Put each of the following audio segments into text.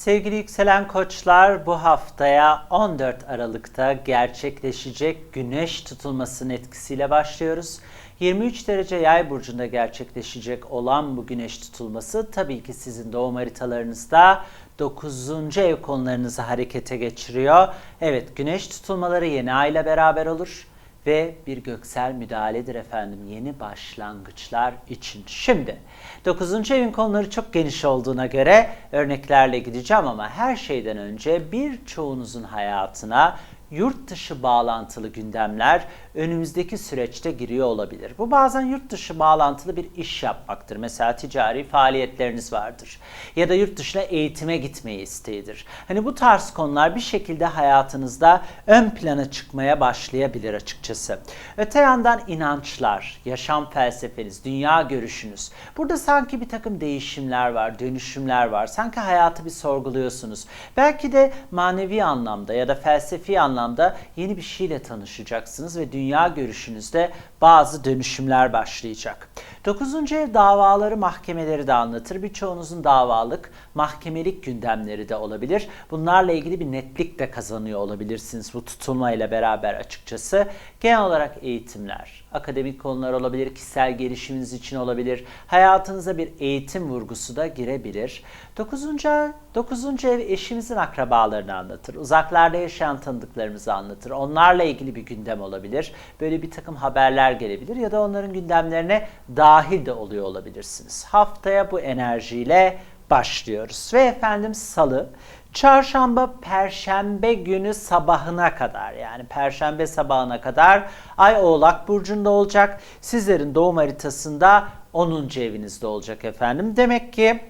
Sevgili yükselen koçlar bu haftaya 14 Aralık'ta gerçekleşecek güneş tutulmasının etkisiyle başlıyoruz. 23 derece yay burcunda gerçekleşecek olan bu güneş tutulması tabii ki sizin doğum haritalarınızda 9. ev konularınızı harekete geçiriyor. Evet güneş tutulmaları yeni ay ile beraber olur ve bir göksel müdahaledir efendim yeni başlangıçlar için. Şimdi 9. evin konuları çok geniş olduğuna göre örneklerle gideceğim ama her şeyden önce birçoğunuzun hayatına yurt dışı bağlantılı gündemler önümüzdeki süreçte giriyor olabilir. Bu bazen yurt dışı bağlantılı bir iş yapmaktır. Mesela ticari faaliyetleriniz vardır. Ya da yurt dışına eğitime gitmeyi isteğidir. Hani bu tarz konular bir şekilde hayatınızda ön plana çıkmaya başlayabilir açıkçası. Öte yandan inançlar, yaşam felsefeniz, dünya görüşünüz. Burada sanki bir takım değişimler var, dönüşümler var. Sanki hayatı bir sorguluyorsunuz. Belki de manevi anlamda ya da felsefi anlamda yeni bir şeyle tanışacaksınız ve dünya görüşünüzde bazı dönüşümler başlayacak. 9. ev davaları, mahkemeleri de anlatır. Birçoğunuzun davalık, mahkemelik gündemleri de olabilir. Bunlarla ilgili bir netlik de kazanıyor olabilirsiniz bu tutulmayla beraber açıkçası. Genel olarak eğitimler, akademik konular olabilir, kişisel gelişiminiz için olabilir. Hayatınıza bir eğitim vurgusu da girebilir. 9. 9. ev eşimizin akrabalarını anlatır. Uzaklarda yaşayan tanıdıklarımızı anlatır. Onlarla ilgili bir gündem olabilir. Böyle bir takım haberler gelebilir ya da onların gündemlerine dahil de oluyor olabilirsiniz. Haftaya bu enerjiyle başlıyoruz. Ve efendim salı, çarşamba, perşembe günü sabahına kadar yani perşembe sabahına kadar Ay Oğlak Burcu'nda olacak. Sizlerin doğum haritasında 10. evinizde olacak efendim. Demek ki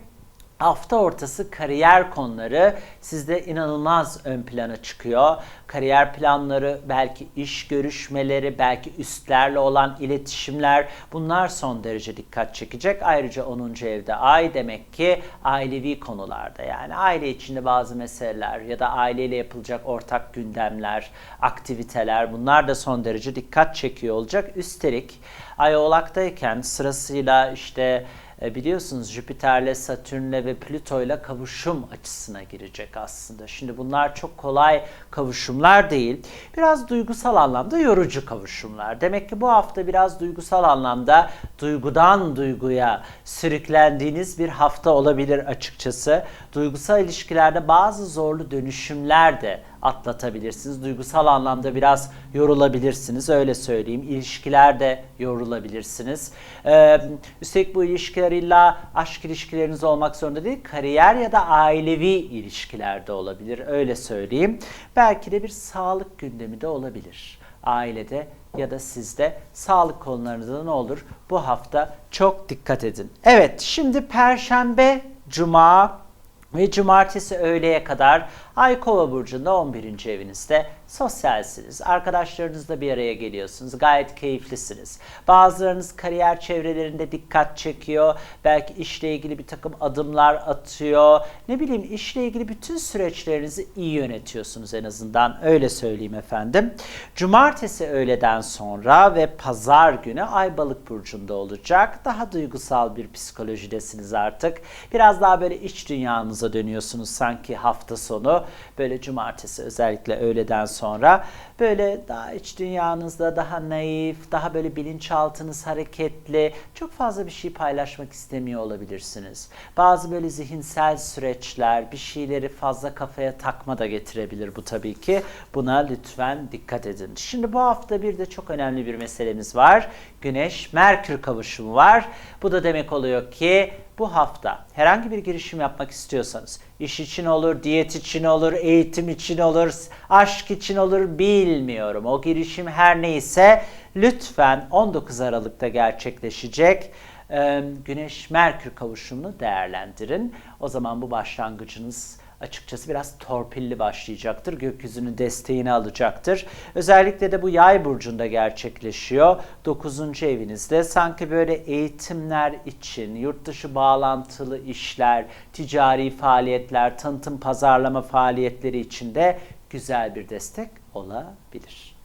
hafta ortası kariyer konuları sizde inanılmaz ön plana çıkıyor. Kariyer planları, belki iş görüşmeleri, belki üstlerle olan iletişimler bunlar son derece dikkat çekecek. Ayrıca 10. evde ay demek ki ailevi konularda yani aile içinde bazı meseleler ya da aileyle yapılacak ortak gündemler, aktiviteler bunlar da son derece dikkat çekiyor olacak. Üstelik ay oğlaktayken sırasıyla işte e, biliyorsunuz Jüpiter'le, Satürn'le ve Plüto'yla kavuşum açısına girecek aslında. Şimdi bunlar çok kolay kavuşumlar değil. Biraz duygusal anlamda yorucu kavuşumlar. Demek ki bu hafta biraz duygusal anlamda duygudan duyguya sürüklendiğiniz bir hafta olabilir açıkçası. Duygusal ilişkilerde bazı zorlu dönüşümler de atlatabilirsiniz. Duygusal anlamda biraz yorulabilirsiniz. Öyle söyleyeyim. İlişkilerde yorulabilirsiniz. Ee, üstelik bu ilişkiler illa aşk ilişkileriniz olmak zorunda değil. Kariyer ya da ailevi ilişkilerde olabilir. Öyle söyleyeyim. Belki de bir sağlık gündemi de olabilir. Ailede ya da sizde sağlık konularınızda ne olur? Bu hafta çok dikkat edin. Evet şimdi Perşembe, Cuma, ve cumartesi öğleye kadar Ay Kova burcunda 11. evinizde sosyalsiniz. Arkadaşlarınızla bir araya geliyorsunuz. Gayet keyiflisiniz. Bazılarınız kariyer çevrelerinde dikkat çekiyor. Belki işle ilgili bir takım adımlar atıyor. Ne bileyim işle ilgili bütün süreçlerinizi iyi yönetiyorsunuz en azından. Öyle söyleyeyim efendim. Cumartesi öğleden sonra ve pazar günü Ay Balık burcunda olacak. Daha duygusal bir psikolojidesiniz artık. Biraz daha böyle iç dünyanıza dönüyorsunuz sanki hafta sonu. Böyle cumartesi özellikle öğleden sonra böyle daha iç dünyanızda daha naif, daha böyle bilinçaltınız hareketli, çok fazla bir şey paylaşmak istemiyor olabilirsiniz. Bazı böyle zihinsel süreçler, bir şeyleri fazla kafaya takma da getirebilir bu tabii ki. Buna lütfen dikkat edin. Şimdi bu hafta bir de çok önemli bir meselemiz var. Güneş Merkür kavuşumu var. Bu da demek oluyor ki bu hafta herhangi bir girişim yapmak istiyorsanız, iş için olur, diyet için olur, eğitim için olur, aşk için olur bilmiyorum. O girişim her neyse lütfen 19 Aralık'ta gerçekleşecek Güneş Merkür kavuşumunu değerlendirin. O zaman bu başlangıcınız açıkçası biraz torpilli başlayacaktır. Gökyüzünün desteğini alacaktır. Özellikle de bu yay burcunda gerçekleşiyor. 9. evinizde sanki böyle eğitimler için, yurt dışı bağlantılı işler, ticari faaliyetler, tanıtım pazarlama faaliyetleri için de güzel bir destek olabilir.